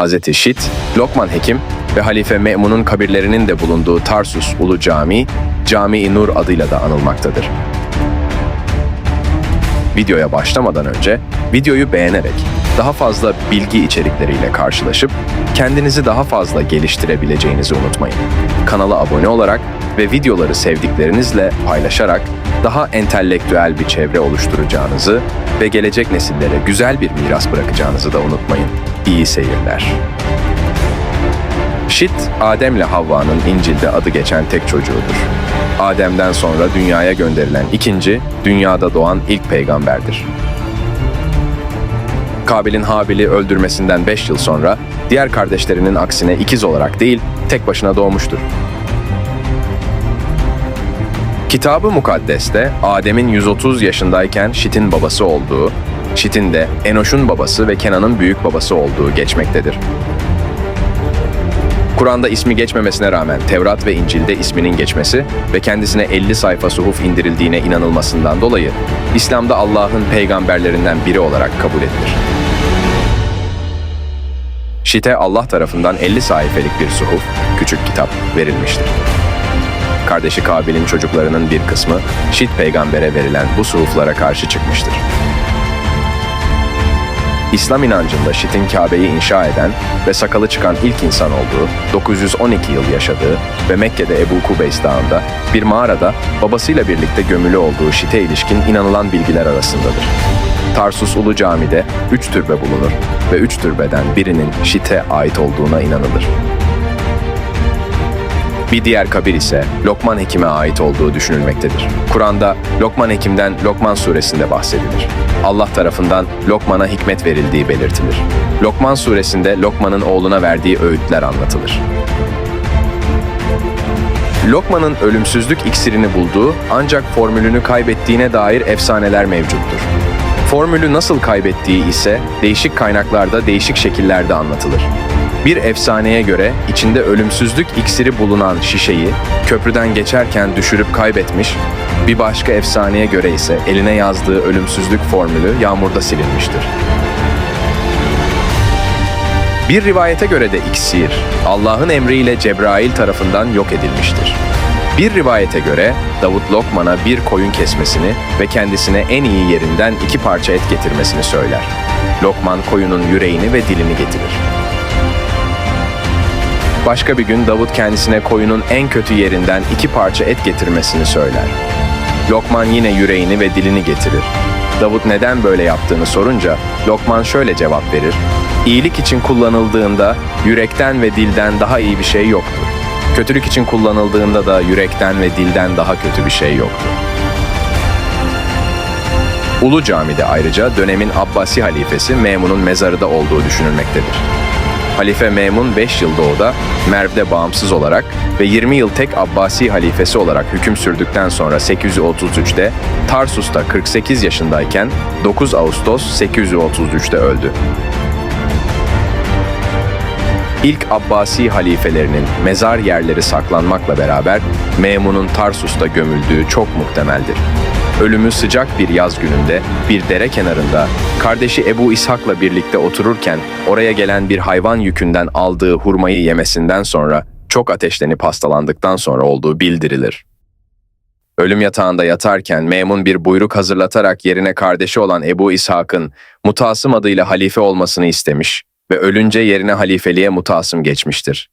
Hz. Şit, Lokman Hekim ve Halife Me'mun'un kabirlerinin de bulunduğu Tarsus Ulu Camii, Cami-i Nur adıyla da anılmaktadır. Videoya başlamadan önce videoyu beğenerek daha fazla bilgi içerikleriyle karşılaşıp kendinizi daha fazla geliştirebileceğinizi unutmayın. Kanala abone olarak ve videoları sevdiklerinizle paylaşarak daha entelektüel bir çevre oluşturacağınızı ve gelecek nesillere güzel bir miras bırakacağınızı da unutmayın. İyi seyirler. Şit, Adem'le Havva'nın İncil'de adı geçen tek çocuğudur. Adem'den sonra dünyaya gönderilen ikinci, dünyada doğan ilk peygamberdir. Kabil'in Habil'i öldürmesinden 5 yıl sonra diğer kardeşlerinin aksine ikiz olarak değil, tek başına doğmuştur. Kitabı Mukaddes'te Adem'in 130 yaşındayken Şit'in babası olduğu, Şit'in de Enoş'un babası ve Kenan'ın büyük babası olduğu geçmektedir. Kur'an'da ismi geçmemesine rağmen Tevrat ve İncil'de isminin geçmesi ve kendisine 50 sayfa suhuf indirildiğine inanılmasından dolayı İslam'da Allah'ın peygamberlerinden biri olarak kabul edilir. Şit'e Allah tarafından 50 sayfelik bir suhuf, küçük kitap verilmiştir. Kardeşi Kabil'in çocuklarının bir kısmı Şit peygambere verilen bu suhuflara karşı çıkmıştır. İslam inancında Şit'in Kabe'yi inşa eden ve sakalı çıkan ilk insan olduğu, 912 yıl yaşadığı ve Mekke'de Ebu Kubeys Dağı'nda bir mağarada babasıyla birlikte gömülü olduğu Şit'e ilişkin inanılan bilgiler arasındadır. Tarsus Ulu Cami'de üç türbe bulunur ve üç türbeden birinin Şit'e ait olduğuna inanılır. Bir diğer kabir ise Lokman Hekim'e ait olduğu düşünülmektedir. Kur'an'da Lokman Hekim'den Lokman suresinde bahsedilir. Allah tarafından Lokman'a hikmet verildiği belirtilir. Lokman suresinde Lokman'ın oğluna verdiği öğütler anlatılır. Lokman'ın ölümsüzlük iksirini bulduğu ancak formülünü kaybettiğine dair efsaneler mevcuttur. Formülü nasıl kaybettiği ise değişik kaynaklarda değişik şekillerde anlatılır. Bir efsaneye göre içinde ölümsüzlük iksiri bulunan şişeyi köprüden geçerken düşürüp kaybetmiş, bir başka efsaneye göre ise eline yazdığı ölümsüzlük formülü yağmurda silinmiştir. Bir rivayete göre de iksir, Allah'ın emriyle Cebrail tarafından yok edilmiştir. Bir rivayete göre Davut Lokman'a bir koyun kesmesini ve kendisine en iyi yerinden iki parça et getirmesini söyler. Lokman koyunun yüreğini ve dilini getirir. Başka bir gün Davut kendisine koyunun en kötü yerinden iki parça et getirmesini söyler. Lokman yine yüreğini ve dilini getirir. Davut neden böyle yaptığını sorunca Lokman şöyle cevap verir. İyilik için kullanıldığında yürekten ve dilden daha iyi bir şey yoktur. Kötülük için kullanıldığında da yürekten ve dilden daha kötü bir şey yoktur. Ulu Cami'de ayrıca dönemin Abbasi halifesi Memun'un mezarı da olduğu düşünülmektedir. Halife Memun 5 yıl doğuda, Merv'de bağımsız olarak ve 20 yıl tek Abbasi halifesi olarak hüküm sürdükten sonra 833'te Tarsus'ta 48 yaşındayken 9 Ağustos 833'te öldü. İlk Abbasi halifelerinin mezar yerleri saklanmakla beraber Memun'un Tarsus'ta gömüldüğü çok muhtemeldir. Ölümü sıcak bir yaz gününde bir dere kenarında kardeşi Ebu İshak'la birlikte otururken oraya gelen bir hayvan yükünden aldığı hurmayı yemesinden sonra çok ateşlenip hastalandıktan sonra olduğu bildirilir. Ölüm yatağında yatarken Memun bir buyruk hazırlatarak yerine kardeşi olan Ebu İshak'ın Mutasım adıyla halife olmasını istemiş ve ölünce yerine halifeliğe Mutasım geçmiştir.